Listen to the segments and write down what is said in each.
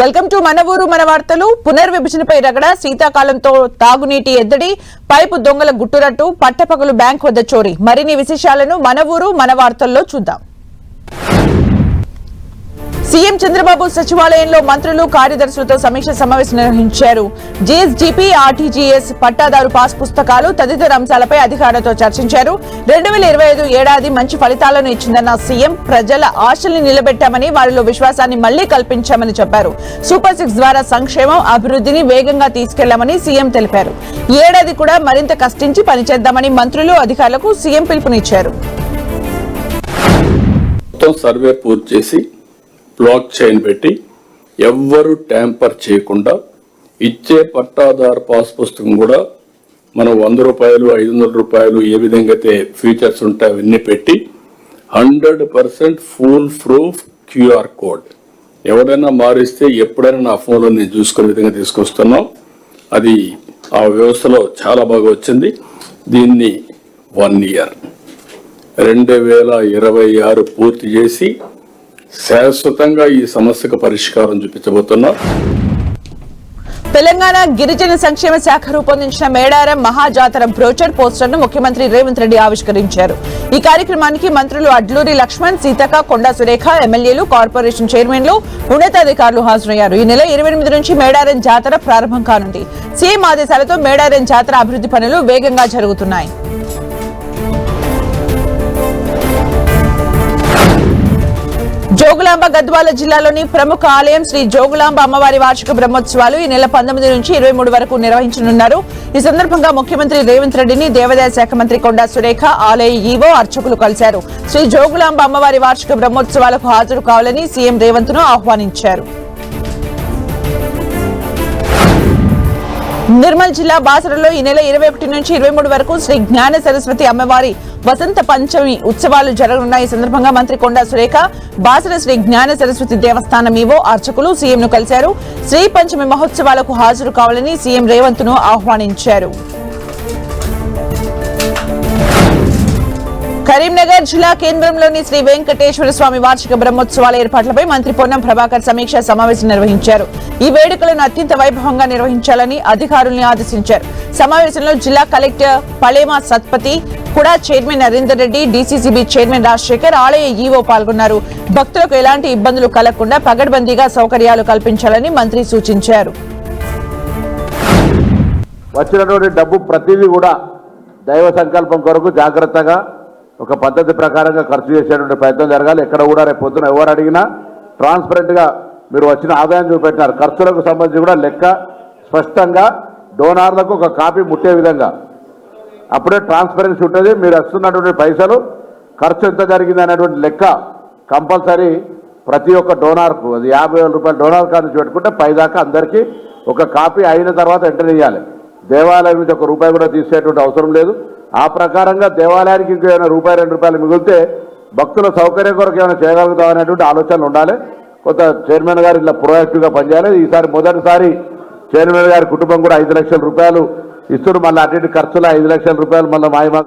Welcome to మన ఊరు మన వార్తలు. పునర్విభజనపై రగడ శీతాకాలంతో తాగునీటి ఎద్దడి పైపు దొంగల గుట్టురట్టు పట్టపగలు బ్యాంక్ వద్ద చోరీ. మరిన్ని విశేషాలను మన ఊరు మన వార్తల్లో చూద్దాం. సీఎం చంద్రబాబు సచివాలయంలో మంత్రులు కార్యదర్శులతో సమీక్ష సమావేశం నిర్వహించారు. జీఎస్జీపీ ఆర్టీజీఎస్ పట్టాదారు పాస్ పుస్తకాలు తదితర అంశాలపై అధికారులతో చర్చించారు. రెండు వేల ఇరవై ఐదు ఏడాది మంచి ఫలితాలను ఇచ్చిందన్న సీఎం ప్రజల ఆశల్ని నిలబెట్టామని వారిలో విశ్వాసాన్ని మళ్ళీ కల్పించామని చెప్పారు. సూపర్ సిక్స్ ద్వారా సంక్షేమం అభివృద్ధిని వేగంగా తీసుకెళ్ళామని సీఎం తెలిపారు. ఈ ఏడాది కూడా మరింత కష్టించి పనిచేద్దామని మంత్రులు అధికారులకు సీఎం పిలుపునిచ్చారు. సర్వే పూర్తి చేసి బ్లాక్ చైన్ పెట్టి ఎవ్వరు ట్యాంపర్ చేయకుండా ఇచ్చే పట్టాదారు పాస్ పుస్తకం కూడా మనం వంద రూపాయలు ఐదు వందల రూపాయలు ఏ విధంగా అయితే ఫీచర్స్ ఉంటాయి అవన్నీ పెట్టి hundred percent full proof QR code. ఎవరైనా మారిస్తే ఎప్పుడైనా నా ఫోన్లో నేను చూసుకునే విధంగా తీసుకొస్తున్నాం. అది ఆ వ్యవస్థలో చాలా బాగా వచ్చింది. దీన్ని వన్ ఇయర్. రెండు వేల ఇరవై ఆరు పూర్తి చేసి శాశ్వతంగా ఈ సమస్యకు పరిష్కారం చూపించబోతున్నారు తెలంగాణ గిరిజన సంక్షేమ శాఖ రూపొందించిన మేడారం మహాజాతర బ్రోచర్ పోస్టర్ను ముఖ్యమంత్రి రేవంత్ రెడ్డి ఆవిష్కరించారు. ఈ కార్యక్రమానికి మంత్రులు అడ్లూరి లక్ష్మణ్ సీతక్క కొండా సురేఖ ఎమ్మెల్యేలు కార్పొరేషన్ చైర్మన్లు ఉన్నతాధికారులు హాజరయ్యారు. ఈ నెల ఇరవై ఎనిమిది నుంచి మేడారం జాతర ప్రారంభం కానుంది. సీఎం ఆదేశాలతో మేడారం జాతర అభివృద్ధి పనులు వేగంగా జరుగుతున్నాయి. జోగులాంబ గద్వాల జిల్లాలోని ప్రముఖ ఆలయం శ్రీ జోగులాంబ అమ్మవారి వార్షిక బ్రహ్మోత్సవాలు ఈ నెల పంతొమ్మిది నుంచి ఇరవై మూడు వరకు నిర్వహించనున్నారు. ఈ సందర్భంగా ముఖ్యమంత్రి రేవంత్ రెడ్డిని దేవాదాయ శాఖ మంత్రి కొండా సురేఖ ఆలయ ఈవో అర్చకులు కలిశారు. శ్రీ జోగులాంబ అమ్మవారి వార్షిక బ్రహ్మోత్సవాలకు హాజరు కావాలని సీఎం రేవంత్ను ఆహ్వానించారు. నిర్మల్ జిల్లా బాసరలో ఈ నెల ఇరవై ఒకటి నుంచి ఇరవై మూడు వరకు శ్రీ జ్ఞాన సరస్వతి అమ్మవారి వసంత పంచమి ఉత్సవాలు జరగనున్న ఈ సందర్భంగా మంత్రి కొండా సురేఖ బాసర శ్రీ జ్ఞాన సరస్వతి దేవస్థానం ఈవో అర్చకులు సీఎం ను కలిశారు. శ్రీ పంచమి మహోత్సవాలకు హాజరు కావాలని సీఎం రేవంత్ను ఆహ్వానించారు. కరీంనగర్ జిల్లా కేంద్రంలోని శ్రీ వెంకటేశ్వర స్వామి వార్షిక బ్రహ్మోత్సవాల ఏర్పాట్లపై మంత్రి పొన్నం ప్రభాకర్ సమీక్షా సమావేశం నిర్వహించారు. ఈ వేడుకలను అత్యంత వైభవంగా నిర్వహించాలని అధికారుల్ని ఆదేశించారు. సమావేశంలో జిల్లా కలెక్టర్ పలేమా సత్పతి కూడా chairman Narender Reddy DCCB chairman Rajasekhar ఆలయ ఈవో పాల్గొన్నారు. భక్తులకు ఎలాంటి ఇబ్బందులు కలగకుండా పగడ్బందీగా సౌకర్యాలు కల్పించాలని మంత్రి సూచించారు. వచ్చినటువంటి డబ్బు ప్రతిదీ కూడా దైవ సంకల్పం కొరకు జాగ్రత్తగా ఒక పద్ధతి ప్రకారంగా ఖర్చు చేసేటువంటి ప్రయత్నం జరగాలి. ఎక్కడ కూడా రేపు పొద్దున ఎవరు అడిగినా ట్రాన్స్పరెంట్గా మీరు వచ్చిన ఆదాయం చూపెట్టినారు. ఖర్చులకు సంబంధించి కూడా లెక్క స్పష్టంగా డోనార్లకు ఒక కాపీ ముట్టే విధంగా. అప్పుడే ట్రాన్స్పరెన్సీ ఉంటుంది. మీరు వస్తున్నటువంటి పైసలు ఖర్చు ఎంత జరిగింది అనేటువంటి లెక్క కంపల్సరీ ప్రతి ఒక్క డోనార్కు అది యాభై వేల రూపాయల డోనార్ కార్డు పెట్టుకుంటే పైదాకా అందరికీ ఒక కాపీ అయిన తర్వాత ఎంటర్ చేయాలి. దేవాలయం నుంచి ఒక రూపాయి కూడా తీసేటువంటి అవసరం లేదు. ఆ ప్రకారంగా దేవాలయానికి ఇంకేమైనా రూపాయి రెండు రూపాయలు మిగిలితే భక్తుల సౌకర్యం కొరకు ఏమైనా చేయగలుగుతాం అనేటువంటి ఆలోచనలు ఉండాలి. కొంత చైర్మన్ గారు ఇట్లా ప్రొయాక్టివ్గా పనిచేయాలి. ఈసారి మొదటిసారి చైర్మన్ గారి కుటుంబం కూడా ఐదు లక్షల రూపాయలు ఇస్తున్నారు. మళ్ళీ అటు ఇటు ఖర్చులు ఐదు లక్షల రూపాయలు మళ్ళీ మాయమా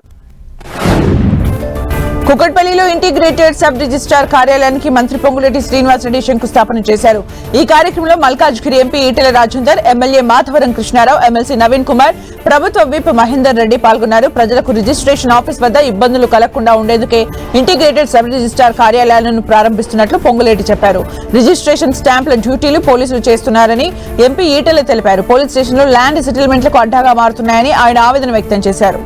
కుకట్పల్లిలో ఇంటిగ్రేటెడ్ సబ్ రిజిస్ట్రార్ కార్యాలయానికి మంత్రి పొంగులేటి శ్రీనివాసరెడ్డి శంకుస్థాపన చేశారు. ఈ కార్యక్రమంలో Malkajgiri MP Etela Rajender MLA Madhavaram Krishnarao MLC Naveen Kumar ప్రభుత్వ విప్ మహేందర్ రెడ్డి పాల్గొన్నారు. ప్రజలకు రిజిస్ట్రేషన్ ఆఫీస్ వద్ద ఇబ్బందులు కలగకుండా ఉండేందుకే ఇంటిగ్రేటెడ్ సబ్ రిజిస్ట్రార్ కార్యాలయాలను ప్రారంభిస్తున్నట్లు పొంగులేటి చెప్పారు. రిజిస్ట్రేషన్ స్టాంపుల డ్యూటీలు పోలీసులు చేస్తున్నారని ఎంపీ ఈటెల తెలిపారు. పోలీస్ స్టేషన్లో ల్యాండ్ సెటిల్మెంట్లకు అడ్డాగా మారుతున్నాయని ఆయన ఆవేదన వ్యక్తం చేశారు.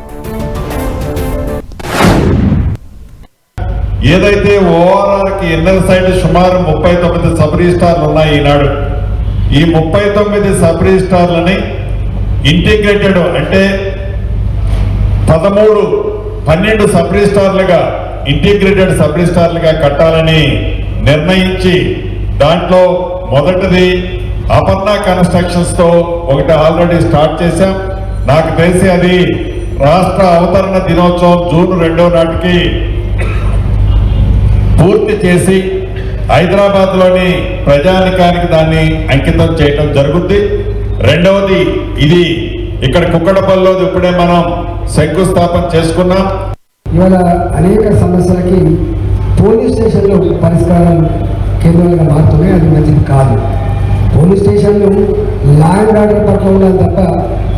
ఏదైతే ఓఆర్ఆర్కి ఎన్ఎల్ సైడ్ సుమారు ముప్పై తొమ్మిది సబ్ రిజిస్టార్లు ఉన్నాయి ఈనాడు ఈ ముప్పై తొమ్మిది సబ్ రిజిస్టార్లని ఇంటిగ్రేటెడ్ అంటే పదమూడు పన్నెండు సబ్ రిజిస్టార్లుగా ఇంటిగ్రేటెడ్ సబ్ రిజిస్టార్లుగా కట్టాలని నిర్ణయించి దాంట్లో మొదటిది అపర్ణ కన్స్ట్రక్షన్స్తో ఒకటి ఆల్రెడీ స్టార్ట్ చేశాం. నాకు తెలిసి అది రాష్ట్ర అవతరణ దినోత్సవం జూన్ రెండో నాటికి పూర్తి చేసి హైదరాబాద్లోని ప్రజానికానికి దాన్ని అంకితం చేయటం జరుగుద్ది. రెండవది ఇది ఇక్కడ కుక్కడపల్లిలో ఇప్పుడే మనం శంకుస్థాపన చేసుకున్నాం. ఇవాళ అనేక సమస్యలకి పోలీస్ స్టేషన్లో పరిష్కారం కేంద్రాలుగా మారుతున్నాయి అది మంచిది కాదు. పోలీస్ స్టేషన్లు లా అండ్ ఆర్డర్ పట్ల ఉండాలి తప్ప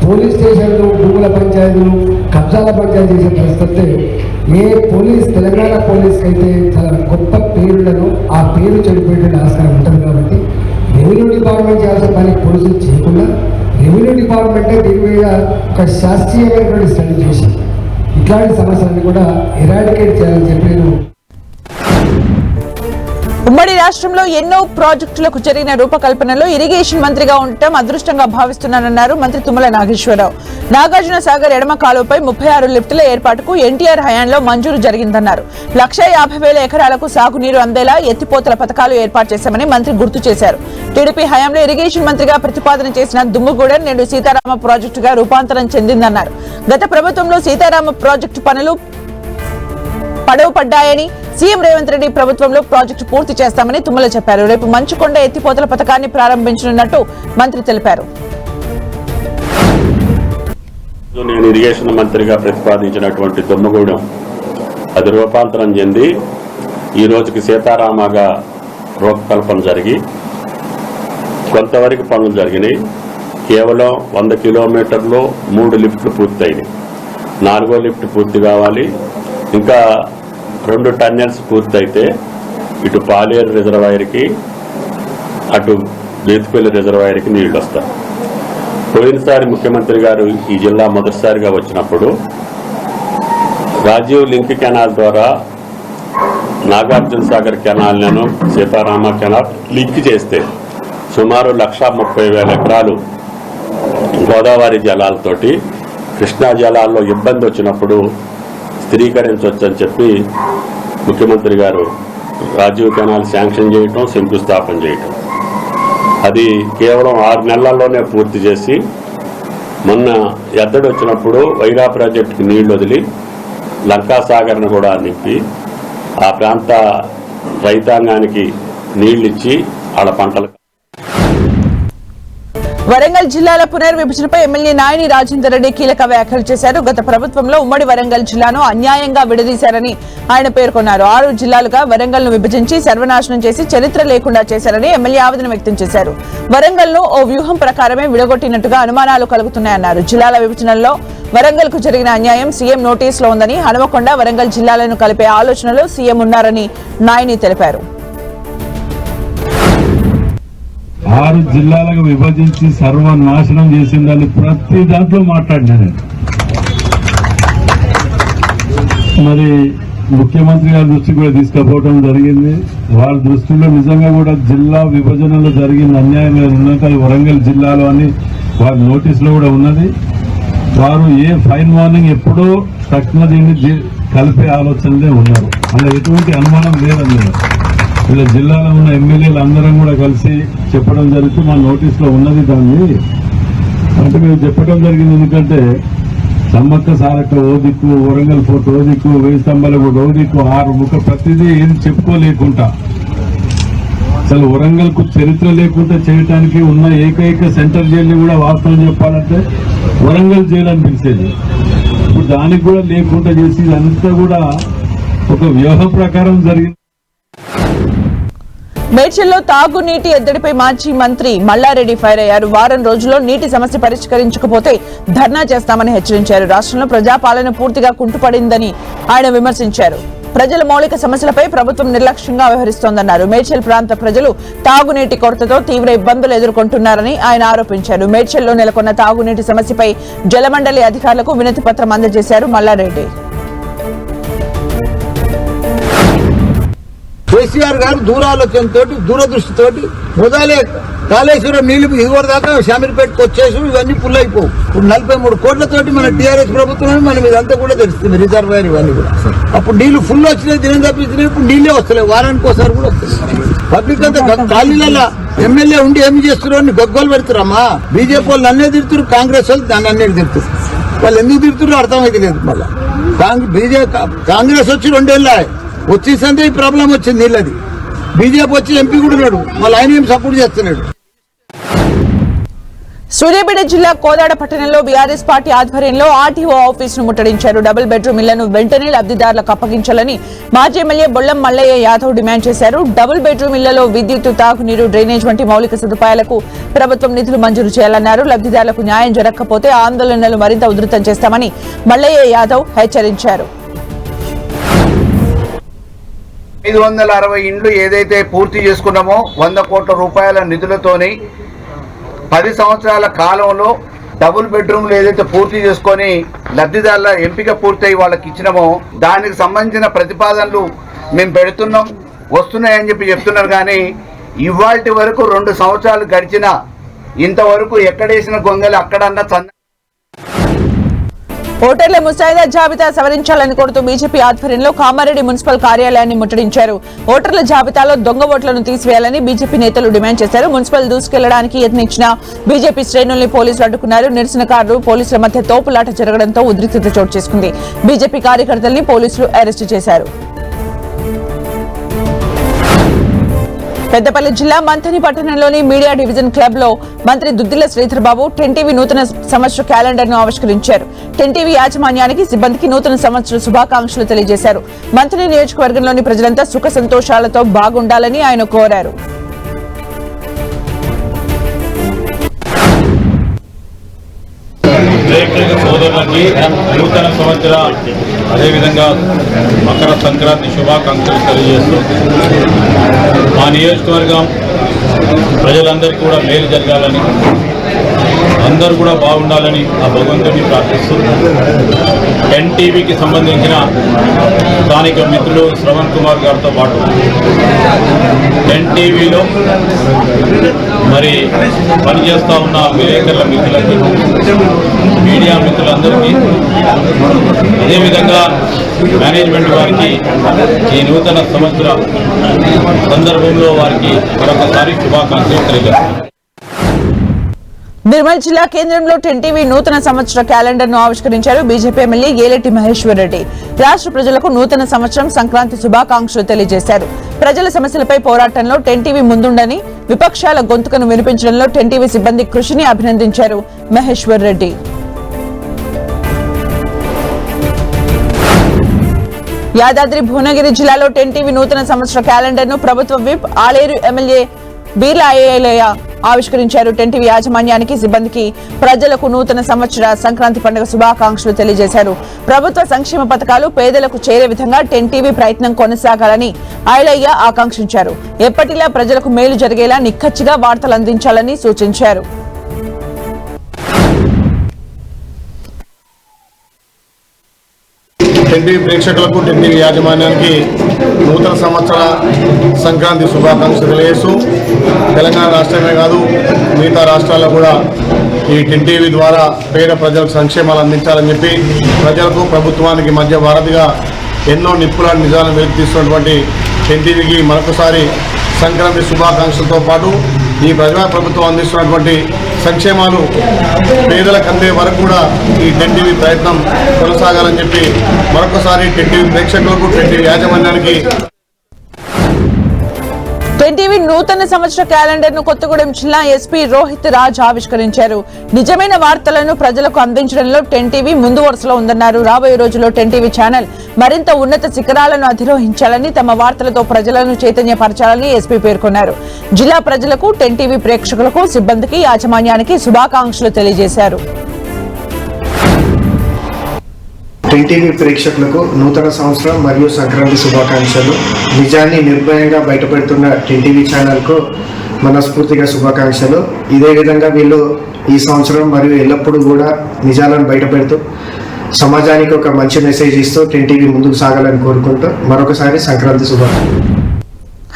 పోలీస్ స్టేషన్లు భూముల పంచాయతీలు కబ్జాల పంచాయతీ చేసే పరిస్థితి ఏ పోలీస్ తెలంగాణ పోలీస్కి అయితే చాలా గొప్ప పేరులను ఆ పేరు చెడిపోయేటువంటి ఆస్కారం ఉంటుంది కాబట్టి రెవెన్యూ డిపార్ట్మెంట్ చేయాల్సిన పని పోలీసులు చేయకుండా రెవెన్యూ డిపార్ట్మెంటే దీని మీద ఒక శాస్త్రీయమైనటువంటి స్టడీ చేసి ఇట్లాంటి సమస్యలను కూడా ఎరాడికేట్ చేయాలని చెప్పి నేను ఉమ్మడి రాష్ట్రంలో ఎన్నో ప్రాజెక్టులకు జరిగిన రూపకల్పనలో ఇరిగేషన్ మంత్రిగా ఉండటం అదృష్టంగా భావిస్తున్నానన్నారు మంత్రి తుమ్మల నాగేశ్వరరావు. నాగార్జున సాగర్ ఎడమ కాలువపై ముప్పై ఆరు లిఫ్టుల ఏర్పాటుకు ఎన్టీఆర్ హయాంలో మంజూరు జరిగిందన్నారు. లక్ష యాభై వేల ఎకరాలకు సాగునీరు అందేలా ఎత్తిపోతల పథకాలు ఏర్పాటు చేశామని మంత్రి గుర్తు చేశారు. టీడీపీ హయాంలో ఇరిగేషన్ మంత్రిగా ప్రతిపాదన చేసిన దుమ్ముగూడెం నేడు సీతారామ ప్రాజెక్టుగా రూపాంతరం చెందిందన్నారు. గత ప్రభుత్వంలో సీతారామ ప్రాజెక్టు పనులు పడవ పడ్డాయని సీఎం రేవంత్ రెడ్డి ప్రభుత్వంలో ప్రాజెక్టు పూర్తి చేస్తామని తుమ్మల చెప్పారు. రేపు మంచుకొండ ఎత్తిపోతల పథకాన్ని ప్రారంభించనున్నట్టు మంత్రి తెలిపారు. నేను ఇరిగేషన్ మంత్రిగా ప్రతిపాదించినటువంటి దుమ్మగూడెం అది రూపాంతరం చెంది ఈ రోజుకి సీతారామగా రూపకల్పన జరిగి కొంతవరకు పనులు జరిగినాయి. కేవలం వంద కిలోమీటర్లు మూడు లిఫ్ట్లు పూర్తయినాయి. నాలుగో లిఫ్ట్ పూర్తి కావాలి. ఇంకా రెండు టన్నెల్స్ పూర్తయితే ఇటు పాలేరు రిజర్వాయర్కి అటు బేతుపల్లి రిజర్వాయర్కి నీళ్ళు వస్తాయి పోయినసారి ముఖ్యమంత్రి గారు ఈ జిల్లా మొదటిసారిగా వచ్చినప్పుడు రాజీవ్ లింక్ కెనాల్ ద్వారా నాగార్జున సాగర్ కెనాల్ను సీతారామ కెనాల్ లింక్ చేస్తే సుమారు లక్ష ముప్పై వేల ఎకరాలు గోదావరి జలాలతోటి కృష్ణా జలాల్లో ఇబ్బంది వచ్చినప్పుడు స్థిరీకరించవచ్చని చెప్పి ముఖ్యమంత్రి గారు రాజీవ్ కెనాల్ శాంక్షన్ చేయటం శంకుస్థాపన చేయటం. అది కేవలం ఆరు నెలల్లోనే పూర్తి చేసి మొన్న ఎద్దడి వచ్చినప్పుడు వైరా ప్రాజెక్టుకి నీళ్ళు వదిలి లంకాసాగర్ను కూడా నింపి ఆ ప్రాంత రైతాంగానికి నీళ్ళిచ్చి వాళ్ళ పంటలు వరంగల్ జిల్లాల పునర్విభజనపై ఎమ్మెల్యే నాయని రాజేందర్ రెడ్డి కీలక వ్యాఖ్యలు చేశారు. గత ప్రభుత్వంలో ఉమ్మడి వరంగల్ జిల్లాను అన్యాయంగా విడదీశారని ఆయన పేర్కొన్నారు. ఆరు జిల్లాలుగా వరంగల్ను విభజించి సర్వనాశనం చేసి చరిత్ర లేకుండా చేశారని ఎమ్మెల్యే ఆవేదన వ్యక్తం చేశారు. వరంగల్ను ఓ వ్యూహం ప్రకారమే విడగొట్టినట్టుగా అనుమానాలు కలుగుతున్నాయన్నారు. జిల్లాల విభజనలో వరంగల్కు జరిగిన అన్యాయం సీఎం నోటీసులో ఉందని హనుమకొండ వరంగల్ జిల్లాలను కలిపే ఆలోచనలో సీఎం ఉన్నారని నాయని తెలిపారు. ఆరు జిల్లాలకు విభజించి సర్వనాశనం చేసిందని ప్రతి దాంట్లో మాట్లాడినా నేను. మరి ముఖ్యమంత్రి గారి దృష్టికి కూడా తీసుకుపోవడం జరిగింది. వారి దృష్టిలో నిజంగా కూడా జిల్లా విభజనలో జరిగిన అన్యాయం ఏదైనా ఉన్నట్టు అది వరంగల్ జిల్లాలో అని వారి నోటీసులో కూడా ఉన్నది. వారు ఏ ఫైన్ మార్నింగ్ ఎప్పుడో తక్షణ దీన్ని కలిపే ఆలోచనలే ఉన్నారు. అలా ఎటువంటి అనుమానం లేదండి ఇలా జిల్లాలో ఉన్న ఎమ్మెల్యేలు అందరం కూడా కలిసి చెప్పడం జరిగితే మా నోటీస్లో ఉన్నది దాన్ని. అంటే మేము చెప్పడం జరిగింది ఎందుకంటే సమ్మక్క సారక్క ఓ దిక్కు వరంగల్ ఫోర్ట్ ఓ దిక్కు వెయ్యి స్తంభాల కూడా ఓ దిక్కు ఆరు ముఖ ప్రతిదీ ఏం చెప్పుకోలేకుండా అసలు వరంగల్కు చరిత్ర లేకుండా చేయడానికి ఉన్న ఏకైక సెంట్రల్ జైల్ని కూడా వాస్తవం చెప్పాలంటే వరంగల్ జైలు అని పిలిచేది. ఇప్పుడు దానికి కూడా లేకుండా చేసి ఇదంతా కూడా ఒక వ్యూహ ప్రకారం జరిగింది మేడ్చల్లో తాగునీటి ఎద్దడిపై మాజీ మంత్రి మల్లారెడ్డి ఫైర్ అయ్యారు. వారం రోజుల్లో నీటి సమస్య పరిష్కరించకపోతే ధర్నా చేస్తామని హెచ్చరించారు. రాష్ట్రంలో ప్రజాపాలన పూర్తిగా కుంటుపడిందని ఆయన విమర్శించారు. ప్రజల మౌలిక సమస్యలపై ప్రభుత్వం నిర్లక్ష్యంగా వ్యవహరిస్తోందన్నారు. మేడ్చల్ ప్రాంత ప్రజలు తాగునీటి కొరతతో తీవ్ర ఇబ్బందులు ఎదుర్కొంటున్నారని ఆయన ఆరోపించారు. మేడ్చల్లో నెలకొన్న తాగునీటి సమస్యపై జలమండలి అధికారులకు వినతి పత్రం అందజేశారు మల్లారెడ్డి. కేసీఆర్ గారు దూరాలోచనతో దూరదృష్టితోటి మొదలే కాళేశ్వరం నీళ్ళు ఇదివరకు దాకా శామీర్పేటకు వచ్చేసి ఇవన్నీ ఫుల్ అయిపోవు ఇప్పుడు నలభై మూడు కోట్లతోటి మన టీఆర్ఎస్ ప్రభుత్వం మనం ఇదంతా కూడా తెలుస్తుంది రిజర్వాయర్ ఇవన్నీ కూడా. అప్పుడు నీళ్ళు ఫుల్ వచ్చినాయి దినం తప్పించినాయి ఇప్పుడు నీళ్ళే వస్తలేవు వారానికి ఒకసారి కూడా వస్తుంది పబ్లిక్ అంతా ఖాళీలలో ఎమ్మెల్యే ఉండి ఏమి చేస్తున్నారు గగ్గోలు పెడుతురమ్మా బీజేపీ వాళ్ళు నన్నే తిడుతురు కాంగ్రెస్ వాళ్ళు దాన్ని అన్నే తిడుతురు. వాళ్ళు ఎందుకు తిడుతున్నారు అర్థమైతే లేదు మళ్ళీ కాంగ్రెస్ బీజేపీ కాంగ్రెస్ వచ్చి రెండేళ్ళు వచ్చేసంటే ఈ ప్రాబ్లం వచ్చింది నీళ్ళది. బీజేపీ వచ్చి ఎంపీ కూడా ఉన్నాడు వాళ్ళు ఆయన ఏం సపోర్ట్ చేస్తున్నాడు? సూర్యాపేట జిల్లా కోదాడ పట్టణంలో బీఆర్ఎస్ పార్టీ ఆధ్వర్యంలో ఆర్టీఓ ఆఫీసును ముట్టడించారు. డబుల్ బెడ్రూమ్ ఇళ్ళను వెంటనే లబ్ధిదారులకు అప్పగించాలని మాజీ ఎమ్మెల్యే బొల్లం మల్లయ్య యాదవ్ డిమాండ్ చేశారు. డబుల్ బెడ్రూమ్ ఇళ్ళలో విద్యుత్ తాగునీరు డ్రైనేజ్ వంటి మౌలిక సదుపాయాలకు ప్రభుత్వం నిధులు మంజూరు చేయాలన్నారు. లబ్ధిదారులకు న్యాయం జరగకపోతే ఆందోళనలు మరింత ఉధృతం చేస్తామని మల్లయ్య యాదవ్ హెచ్చరించారు. ఐదు వందల అరవై ఇండ్లు ఏదైతే పూర్తి చేసుకున్నామో వంద కోట్ల రూపాయల నిధులతోని పది సంవత్సరాల కాలంలో డబుల్ బెడ్రూమ్లు ఏదైతే పూర్తి చేసుకొని లబ్ధిదారుల ఎంపిక పూర్తయి వాళ్ళకి ఇచ్చినామో దానికి సంబంధించిన ప్రతిపాదనలు మేము పెడుతున్నాం వస్తున్నాయని చెప్పి చెప్తున్నారు కానీ ఇవాటి వరకు రెండు సంవత్సరాలు గడిచిన ఇంతవరకు ఎక్కడేసిన గొంగలు అక్కడన్నా చంద ఓటర్ల ముసాయిదా జాబితా సవరించాలని కోరుతూ బీజేపీ ఆధ్వర్యంలో కామారెడ్డి మున్సిపల్ కార్యాలయాన్ని ముట్టడించారు. ఓటర్ల జాబితాలో దొంగ ఓట్లను తీసివేయాలని బీజేపీ నేతలు డిమాండ్ చేశారు. మున్సిపల్ దూసుకెళ్ళడానికి యత్నించిన బీజేపీ శ్రేణుల్ని పోలీసులు అడ్డుకున్నారు. నిరసనకారులు పోలీసుల మధ్య తోపులాట జరగడంతో ఉద్రిక్తత చోటు చేసుకుంది. బీజేపీ కార్యకర్తల్ని పోలీసులు అరెస్టు చేశారు. పెద్దపల్లి జిల్లా మంథని పట్టణంలోని మీడియా డివిజన్ క్లబ్లో మంత్రి దుద్దిల శ్రీధర్ బాబు టెన్టీవీ నూతన సంవత్సర క్యాలెండర్ను ఆవిష్కరించారు. టెన్టీవీ యాజమాన్యానికి సిబ్బందికి నూతన సంవత్సర శుభాకాంక్షలు తెలియజేశారు. మంత్రి నియోజకవర్గంలోని ప్రజలంతా సుఖ సంతోషాలతో బాగుండాలని ఆయన కోరారు. ప్రేక్షక సోదరులకి నూతన సంవత్సర అదేవిధంగా మకర సంక్రాంతి శుభాకాంక్షలు తెలియజేస్తూ మా నియోజకవర్గం ప్రజలందరికీ కూడా మేలు జరగాలని అందరూ కూడా బాగుండాలని ఆ భగవంతుడిని ప్రార్థిస్తూ ఎన్టీవీకి సంబంధించిన స్థానిక మిత్రులు శ్రవణ్ కుమార్ గారితో పాటు ఎన్టీవీలో మరి పనిచేస్తూ ఉన్న విలేకరుల మిత్రులకి మీడియా మిత్రులందరికీ అదేవిధంగా మేనేజ్మెంట్ వారికి ఈ నూతన సంవత్సర సందర్భంలో వారికి మరొకసారి శుభాకాంక్షలు తెలియజేస్తాను నిర్మల్ జిల్లా కేంద్రంలో టెన్టీవీ నూతన సంవత్సర క్యాలెండర్ను ఆవిష్కరించారు బీజేపీ ఎమ్మెల్యే ఏలెట్టి మహేశ్వర్ రెడ్డి. రాష్ట్ర ప్రజలకు నూతన సంవత్సరం సంక్రాంతి శుభాకాంక్షలు తెలియజేశారు. ప్రజల సమస్యలపై పోరాటంలో టెన్టీవీ ముందుండని విపక్షాల గొంతుకను వినిపించడంలో టెన్టీవీ సిబ్బంది కృషిని అభినందించారు మహేశ్వర్ రెడ్డి. యాదాద్రి భువనగిరి జిల్లాలో టెన్టీవీ నూతన సంవత్సర క్యాలెండర్ను ప్రభుత్వ విప్ ఆలేరు ఎమ్మెల్యే బీర్లా ఆవిష్కరించారు టెన్టీవీ యాజమాన్యానికి సిబ్బందికి ప్రజలకు నూతన సంవత్సర సంక్రాంతి పండుగ శుభాకాంక్షలు తెలియజేశారు. ప్రభుత్వ సంక్షేమ పథకాలు పేదలకు చేరే విధంగా టెన్టీవీ ప్రయత్నం కొనసాగాలని ఆయలయ్య ఆకాంక్షించారు. ఎప్పటిలా ప్రజలకు మేలు జరిగేలా నిక్కచ్చిగా వార్తలు అందించాలని సూచించారు. టెన్టీవీ ప్రేక్షకులకు టెన్టీవీ యాజమాన్యానికి నూతన సంవత్సర సంక్రాంతి శుభాకాంక్షలు తెలియజేస్తూ తెలంగాణ రాష్ట్రమే కాదు మిగతా రాష్ట్రాల్లో కూడా ఈ టెన్టీవీ ద్వారా పేద ప్రజలకు సంక్షేమాలు అందించాలని చెప్పి ప్రజలకు ప్రభుత్వానికి మధ్య వారధిగా ఎన్నో నిప్పుల నిజాలను వెలికి తీస్తున్నటువంటి టెన్టీవీకి మరొకసారి సంక్రాంతి శుభాకాంక్షలతో పాటు ఈ ప్రజా ప్రభుత్వం అందిస్తున్నటువంటి సంక్షేమాలు పేదలకు అందే వరకు కూడా ఈ టెన్టీవీ ప్రయత్నం కొనసాగాలని చెప్పి మరొకసారి టెన్టీవీ ప్రేక్షకులకు టెన్టీవీ యాజమాన్యానికి ఎన్టీవీ నూతన సంవత్సర క్యాలెండర్ను కొత్తగూడెం జిల్లా ఎస్పీ రోహిత్ రాజ్ ఆవిష్కరించారు. నిజమైన వార్తలను ప్రజలకు అందించడంలో టెన్టీవీ ముందు వరుసలో ఉందన్నారు. రాబోయే రోజుల్లో టెన్టీవీ ఛానల్ మరింత ఉన్నత శిఖరాలను అధిరోహించాలని తమ వార్తలతో ప్రజలను చైతన్యపరచాలని ఎస్పీ పేర్కొన్నారు. జిల్లా ప్రజలకు టెన్టీవీ ప్రేక్షకులకు సిబ్బందికి యాజమాన్యానికి శుభాకాంక్షలు తెలియజేశారు. టీటీవీ ప్రేక్షకులకు నూతన సంవత్సరం మరియు సంక్రాంతి శుభాకాంక్షలు. నిజాన్ని నిర్భయంగా బయటపెడుతున్న టీటీవీ ఛానల్కు మనస్ఫూర్తిగా శుభాకాంక్షలు. ఇదే విధంగా వీళ్ళు ఈ సంవత్సరం మరియు ఎల్లప్పుడూ కూడా నిజాలను బయటపెడుతూ సమాజానికి ఒక మంచి మెసేజ్ ఇస్తూ టీటీవీ ముందుకు సాగాలని కోరుకుంటూ మరొకసారి సంక్రాంతి శుభాకాంక్షలు.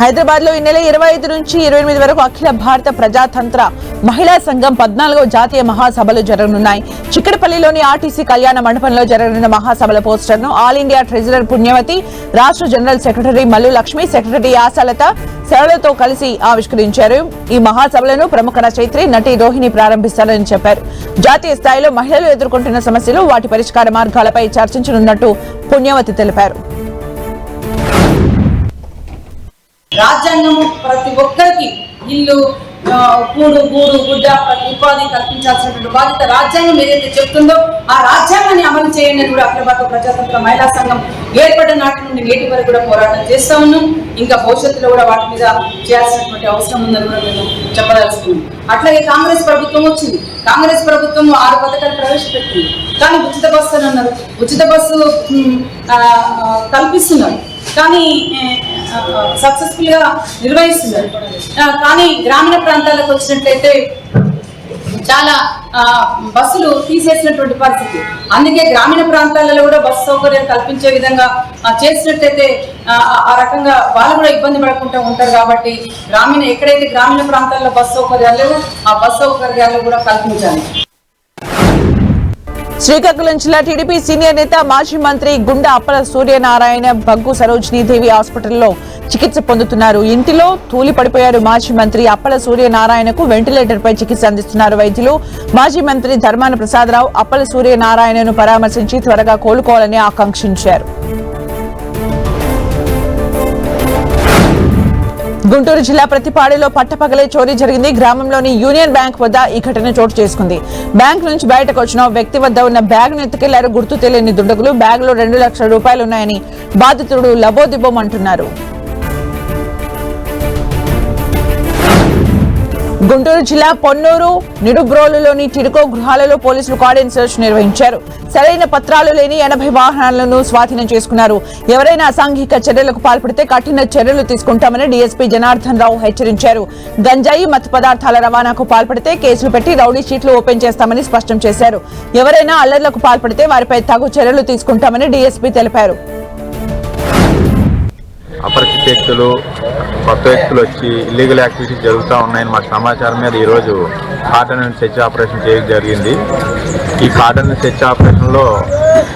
హైదరాబాద్లో ఈ నెల ఇరవై ఐదు నుంచి ఇరవై ఎనిమిది వరకు అఖిల భారత ప్రజాతంత్ర మహిళా సంఘం పద్నాలుగో జాతీయ మహాసభలు జరగనున్నాయి. చిక్కడపల్లిలోని ఆర్టీసీ కళ్యాణ మండపంలో జరగనున్న మహాసభల పోస్టర్ను ఆల్ ఇండియా ట్రెజరర్ పుణ్యవతి రాష్ట్ర general secretary Mallu Lakshmi secretary Ashalatha సరళతో కలిసి ఆవిష్కరించారు. ఈ మహాసభలను ప్రముఖ రచయిత్రి నటి రోహిణి ప్రారంభిస్తారని చెప్పారు. జాతీయ స్థాయిలో మహిళలు ఎదుర్కొంటున్న సమస్యలు వాటి పరిష్కార మార్గాలపై చర్చించనున్నట్టు పుణ్యవతి తెలిపారు. రాజ్యాంగము ప్రతి ఒక్కరికి ఇల్లు కూడు గూడు గుడ్డ ప్రతి ఉపాధి కల్పించాల్సినటువంటి బాధ్యత రాజ్యాంగం ఏదైతే చెప్తుందో ఆ రాజ్యాంగాన్ని అమలు చేయండి అని కూడా అఖిల భారత ప్రజాతంత్ర మహిళా సంఘం ఏర్పడిన నాటి నుండి నేటి వరకు కూడా పోరాటం చేస్తా ఉన్నాం. ఇంకా భవిష్యత్తులో కూడా వాటి మీద చేయాల్సినటువంటి అవసరం ఉందని కూడా మేము చెప్పదలుచుకున్నాం. అట్లాగే కాంగ్రెస్ ప్రభుత్వం వచ్చింది. కాంగ్రెస్ ప్రభుత్వం ఆరు పథకాలు ప్రవేశపెట్టింది. కానీ ఉచిత బస్సు అన్నారు. ఉచిత బస్సు కల్పిస్తున్నారు. కానీ సక్సెస్ఫుల్గా నిర్వహిస్తున్నారు కానీ గ్రామీణ ప్రాంతాలకు వచ్చినట్లయితే చాలా బస్సులు తీసేసినటువంటి పరిస్థితి. అందుకే గ్రామీణ ప్రాంతాలలో కూడా బస్సు సౌకర్యం కల్పించే విధంగా చేసినట్టయితే ఆ, రకంగా వాళ్ళు కూడా ఇబ్బంది పడకుండా ఉంటారు కాబట్టి గ్రామీణ ఎక్కడైతే గ్రామీణ ప్రాంతాల్లో బస్సు సౌకర్యాలు ఆ బస్సు సౌకర్యాలు కూడా కల్పించాలి. శ్రీకాకుళం జిల్లా టీడీపీ సీనియర్ నేత మాజీ మంత్రి గుండా అప్పల సూర్యనారాయణ బగ్గు సరోజినీ దేవి హాస్పిటల్లో చికిత్స పొందుతున్నారు. ఇంటిలో తూలి పడిపోయారు మాజీ మంత్రి అప్పల సూర్యనారాయణకు వెంటిలేటర్ పై చికిత్స అందిస్తున్నారు వైద్యులు. మాజీ మంత్రి ధర్మాన ప్రసాదరావు అప్పల సూర్యనారాయణను పరామర్శించి త్వరగా కోలుకోవాలని ఆకాంక్షించారు. గుంటూరు జిల్లా ప్రతిపాడులో పట్టపగలే చోరీ జరిగింది. గ్రామంలోని యూనియన్ బ్యాంక్ వద్ద ఈ ఘటన చోటు చేసుకుంది. బ్యాంక్ నుంచి బయటకు వచ్చిన వ్యక్తి వద్ద ఉన్న బ్యాగ్ను ఎత్తుకెళ్ళారు గుర్తు తెలియని దుండగులు బ్యాగ్లో రెండు లక్షల రూపాయలు ఉన్నాయని బాధితుడు లబోదిబోం గుంటూరు జిల్లా పొన్నూరు నిడుబ్రోలులోని టిడుకో గృహాలలో పోలీసులు కార్డెన్ సెర్చ్ నిర్వహించారు. సరైన పత్రాలు లేని ఎనభై వాహనాలను స్వాధీనం చేసుకున్నారు. ఎవరైనా అసాంఘిక చర్యలకు పాల్పడితే కఠిన చర్యలు తీసుకుంటామని డీఎస్పీ జనార్దన్ రావు హెచ్చరించారు. గంజాయి మత్తు పదార్థాల రవాణాకు పాల్పడితే కేసులు పెట్టి రౌడీ షీట్లు ఓపెన్ చేస్తామని స్పష్టం చేశారు. ఎవరైనా అల్లర్లకు పాల్పడితే వారిపై తగు చర్యలు తీసుకుంటామని డీఎస్పీ తెలిపారు. అపరిచిత వ్యక్తులు కొత్త వ్యక్తులు వచ్చి ఇల్లీగల్ యాక్టివిటీస్ జరుగుతూ ఉన్నాయని మాకు సమాచారం మీద ఈరోజు కాటన్ అండ్ సెర్చ్ ఆపరేషన్ చేయడం జరిగింది. ఈ కాటన్ అండ్ సెర్చ్ ఆపరేషన్లో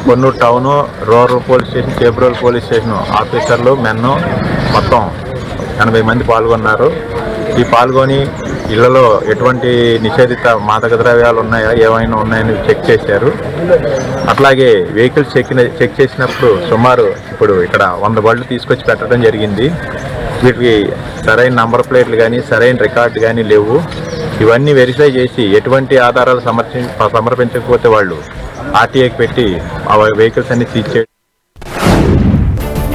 Konnuru town rural police station Chebrol police station ఆఫీసర్లు మెన్ను మొత్తం ఎనభై మంది పాల్గొన్నారు. ఈ పాల్గొని ఇళ్ళలో ఎటువంటి నిషేధిత మాదక ద్రవ్యాలు ఉన్నాయా ఏమైనా ఉన్నాయని చెక్ చేశారు. అట్లాగే వెహికల్స్ చెక్ చెక్ చేసినప్పుడు సుమారు ఇప్పుడు ఇక్కడ వంద బళ్ళు తీసుకొచ్చి పెట్టడం జరిగింది. వీటికి సరైన నంబర్ ప్లేట్లు కానీ సరైన రికార్డు కానీ లేవు. ఇవన్నీ వెరిఫై చేసి ఎటువంటి ఆధారాలు సమర్చి సమర్పించకపోతే వాళ్ళు ఆర్టీఐకి పెట్టి ఆ వెహికల్స్ అన్ని సీజ్ చేయడం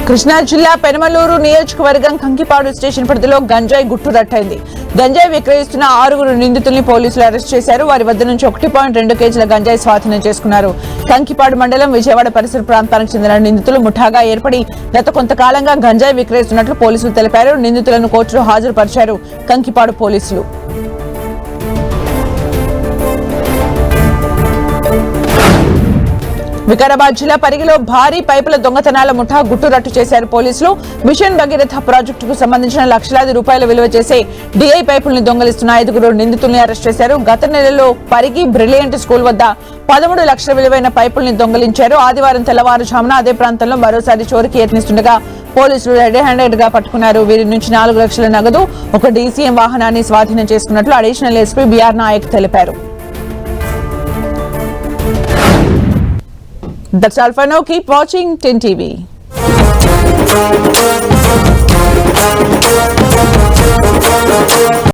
కృష్ణా జిల్లా పెనమలూరు నియోజకవర్గం కంకిపాడు స్టేషన్ పరిధిలో గంజాయి గుట్టు రట్టయింది. గంజాయి విక్రయిస్తున్న ఆరుగురు నిందితుల్ని పోలీసులు అరెస్ట్ చేశారు. వారి వద్ద నుంచి ఒకటి పాయింట్ రెండు కేజీల గంజాయి స్వాధీనం చేసుకున్నారు. కంకిపాడు మండలం విజయవాడ పరిసర ప్రాంతానికి చెందిన నిందితులు ముఠాగా ఏర్పడి గత కొంతకాలంగా గంజాయి విక్రయిస్తున్నట్లు పోలీసులు తెలిపారు. నిందితులను కోర్టులో హాజరుపరిచారు కంకిపాడు పోలీసులు. వికారాబాద్ జిల్లా పరిగిలో భారీ పైపుల దొంగతనాల ముఠా గుట్టురట్టు చేశారు పోలీసులు. మిషన్ భగీరథ ప్రాజెక్టుకు సంబంధించిన లక్షలాది రూపాయల విలువ చేసే డిఐ పైపుల్ని దొంగలిస్తున్న ఐదుగురు నిందితుల్ని అరెస్ట్ చేశారు. గత నెలలో పరిగి బ్రిలియంట్ స్కూల్ వద్ద పదమూడు లక్షల విలువైన పైపుల్ని దొంగలించారు. ఆదివారం తెల్లవారుజామున అదే ప్రాంతంలో మరోసారి చోరికి యత్నిస్తుండగా పోలీసులు రెడ్ హ్యాండెడ్గా పట్టుకున్నారు. వీరి నుంచి నాలుగు లక్షల నగదు ఒక డీసీఎం వాహనాన్ని స్వాధీనం చేసుకున్నట్లు అడిషనల్ ఎస్పీ బీఆర్ నాయక్ తెలిపారు. That's all for now. Keep watching 10 TV.